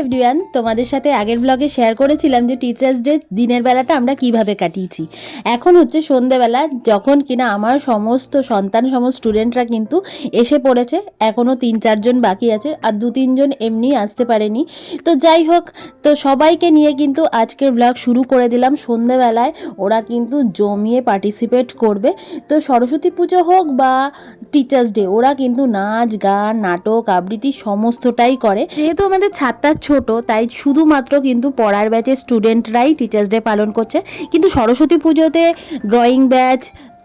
Everyone তোমাদের সাথে আগের ব্লগে শেয়ার করেছিলাম যে টিচার্স ডে দিনের বেলাটা আমরা কীভাবে কাটিয়েছি। এখন হচ্ছে সন্ধেবেলা, যখন কিনা আমার সমস্ত সন্তান, সমস্ত স্টুডেন্টরা কিন্তু এসে পড়েছে এখনও তিন চারজন বাকি আছে, আর দু তিনজন এমনি আসতে পারেনি। তো যাই হোক, তো সবাইকে নিয়ে কিন্তু আজকের ব্লগ শুরু করে দিলাম। সন্ধেবেলায় ওরা কিন্তু জমিয়ে পার্টিসিপেট করবে। তো সরস্বতী পুজো হোক বা টিচার্স ডে ওরা কিন্তু নাচ, গান, নাটক, আবৃত্তি সমস্তটাই করে। যেহেতু আমাদের ছাত্রার ছোট, তাই শুধুমাত্র কিন্তু পড়ার ব্যাচের স্টুডেন্টরাই টিচার্স ডে পালন করছে। কিন্তু সরস্বতী পুজোতে ড্রয়িং ব্যাচ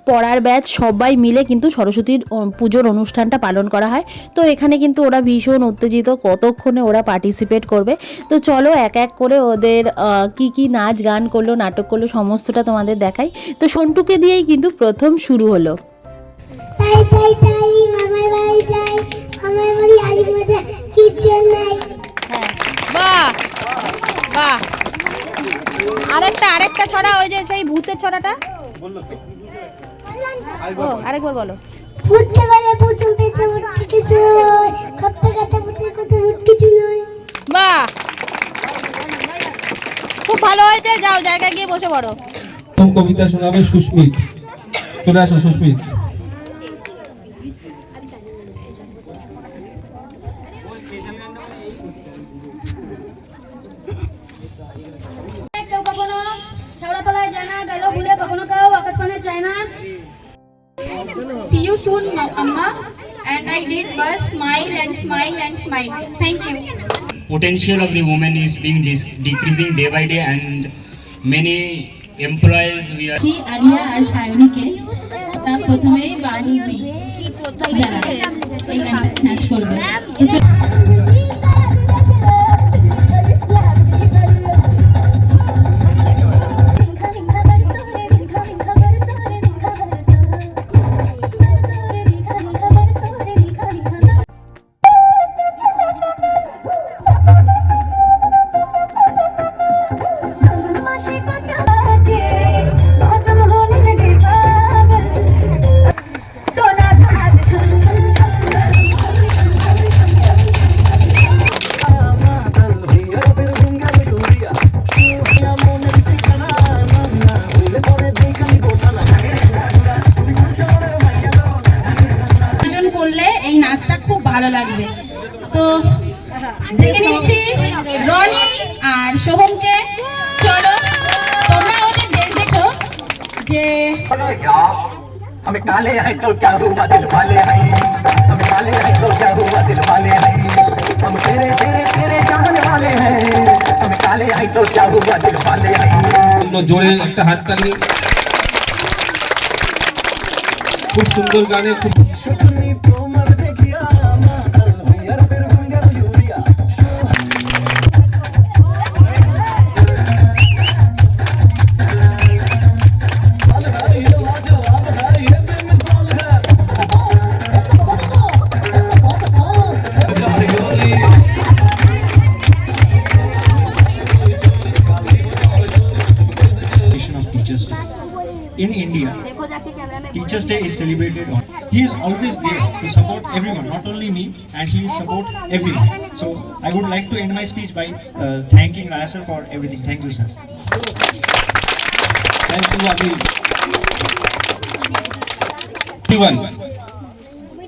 পড়ার ব্যাচ সবাই মিলে কিন্তু সরস্বতীর পুজোর অনুষ্ঠানটা পালন করা হয়। তো এখানে কিন্তু ওরা ভীষণ উত্তেজিত, কতক্ষণে ওরা পার্টিসিপেট করবে। তো চলো এক এক করে ওদের কি কি নাচ, গান করল, নাটক করল, সমস্তটা তোমাদের দেখাই। তো সন্টুকে দিয়েই কিন্তু প্রথম শুরু হলো। আমার বাড়ি আলি মজা কিচ্ছু নাই। বাহ বাহ। আরেকটা আরেকটা ছড়া ওই যে সেই ভূতের ছড়াটা? ও আরেকবার বলো। ফুটতে পারে প্রথম পেছে উঠতে কিছু নয়। কাপতে কাপতে পুচে কত উঠ কিছু নয়। বাহ। খুব ভালো হয়েছে যাও জায়গায় গিয়ে বসে পড়ো। কবিতা শোনাবে সুস্মিত? চলে আসো Susmit. See you soon, Ma- Amma. And I did was smile and smile and smile. Thank you. potential of the woman is being dis- decreasing day by day and many employees we are বলছি আলিয়া আর সায়নীকে ওটা প্রথমেই বাহুজি যারা এই গানটা নাচ করবে দেখে নিচ্ছি রনি আর সোহমকে চলো তোমরা ওদের ড্রেস দেখো যে हमें काले हैं तो क्या हुआ दिल वाले हैं हमें काले हैं तो क्या हुआ दिल वाले हैं हम तेरे तेरे तेरे चाहने वाले हैं हमें काले हैं तो क्या हुआ दिल वाले हैं জন্য জোরে একটা হাততালি খুব সুন্দর গানে খুব in India, Teachers Day is celebrated on. He is always there to support everyone, not only me, and he will support everyone. So I would like to end my speech by uh, thanking Raya sir for everything. Thank you, sir. Thank you, Abhi. Everyone.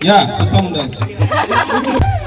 Yeah, perform dance.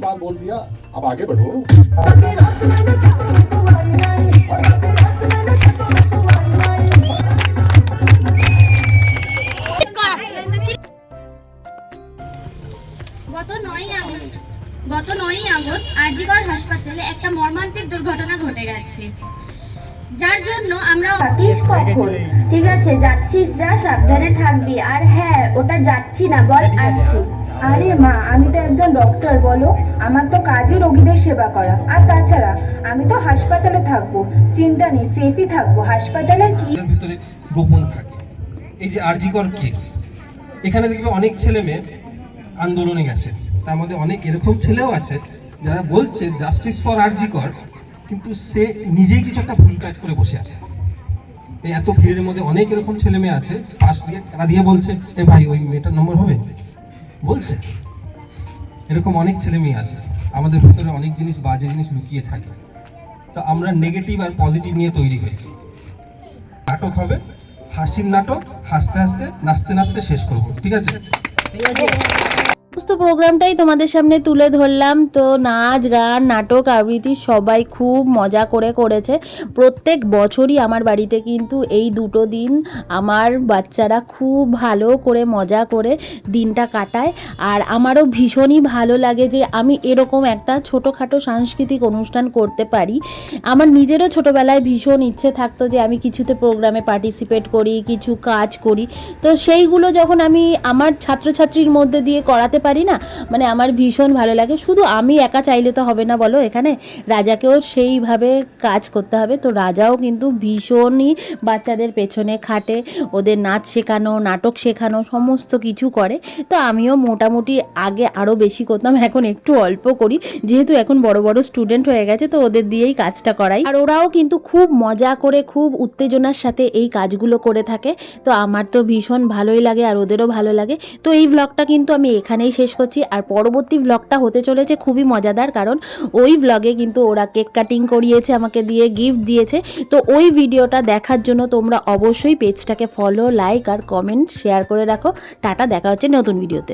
अब आगे बढ़ो গত নয়ই August গত নয়ই August RG Kar হাসপাতালে একটা মর্মান্তিক দুর্ঘটনা ঘটে গেছে যার জন্য আমরা থাকিস কখন ঠিক আছে যাচ্ছিস যা সাবধানে থাকবি আর হ্যাঁ ওটা যাচ্ছি না বল আসছি আরে মা, আমি তো একজন ডক্টর বলো? আমার তো কাজই রোগীদের সেবা করা। আর তাছাড়া, আমি তো হাসপাতালে থাকব। চিন্তা নেই সেফই থাকব। হাসপাতালের কি? ভিতরে গোপন থাকে। এই যে আরজিকর কেস এখানে দেখবে অনেক ছেলে মেয়ে আন্দোলনে গেছে। তার মধ্যে অনেক এরকম ছেলেও আছে, যারা বলছে জাস্টিস ফর আরজিকর, কিন্তু সে নিজেই কিছু একটা ভুল কাজ করে বসে আছে। এই এত ভিড়ের মধ্যে অনেক এরকম ছেলে মেয়ে আছে, পাশ দিয়ে তারা দিয়ে বলছে, এ ভাই, ওই মেয়েটার নম্বর হবে? বলছে? এরকম অনেক ছেলে মেয়ে আছে, আমাদের ভিতরে অনেক জিনিস বাজে জিনিস লুকিয়ে থাকে। তো আমরা নেগেটিভ আর পজিটিভ নিয়ে তৈরি হয়েছি। নাটক হবে, হাসির নাটক, হাসতে হাসতে, নাচতে নাচতে শেষ করব ঠিক আছে। সমস্ত প্রোগ্রামটাই তোমাদের সামনে তুলে ধরলাম। তো নাচ, গান, নাটক, আবৃত্তি সবাই খুব মজা করে করেছে। প্রত্যেক বছরই আমার বাড়িতে কিন্তু এই দুটো দিন আমার বাচ্চারা খুব ভালো করে মজা করে দিনটা কাটায়। আর আমারও ভীষণই ভালো লাগে যে আমি এরকম একটা ছোটোখাটো সাংস্কৃতিক অনুষ্ঠান করতে পারি। আমার নিজেরও ছোটোবেলায় ভীষণ ইচ্ছে থাকতো যে আমি কিছুতে প্রোগ্রামে পার্টিসিপেট করি, কিছু কাজ করি। তো সেইগুলো যখন আমি আমার ছাত্রছাত্রীর মধ্যে দিয়ে করাতে পারি না? মানে আমার ভীষণ ভালো লাগে। শুধু আমি একা চাইলে তো হবে না বলো এখানে? রাজাকেও সেইভাবে কাজ করতে হবে। তো রাজাও কিন্তু ভীষণই বাচ্চাদের পেছনে খাটে। ওদের নাচ শেখানো, নাটক শেখানো, সমস্ত কিছু করে। তো আমিও মোটামুটি আগে আরও বেশি করতাম, এখন একটু অল্প করি। যেহেতু এখন বড় বড় স্টুডেন্ট হয়ে গেছে, তো ওদের দিয়েই কাজটা করাই। আর ওরাও কিন্তু খুব মজা করে, খুব উত্তেজনার সাথে এই কাজগুলো করে থাকে। তো আমার তো ভীষণ ভালোই লাগে আর ওদেরও ভালো লাগে। তো এই ব্লগটা কিন্তু আমি এখানেই শেষ করছি। আর পরবর্তী ব্লগটা হতে চলেছে খুবই মজাদার, কারণ ওই ব্লগে কিন্তু ওরা কেক কাটিং করিয়েছে, আমাকে দিয়ে গিফট দিয়েছে। তো ওই ভিডিওটা দেখার জন্য তোমরা অবশ্যই পেজটাকে ফলো লাইক আর কমেন্ট শেয়ার করে রাখো। টাটা, দেখা হচ্ছে নতুন ভিডিওতে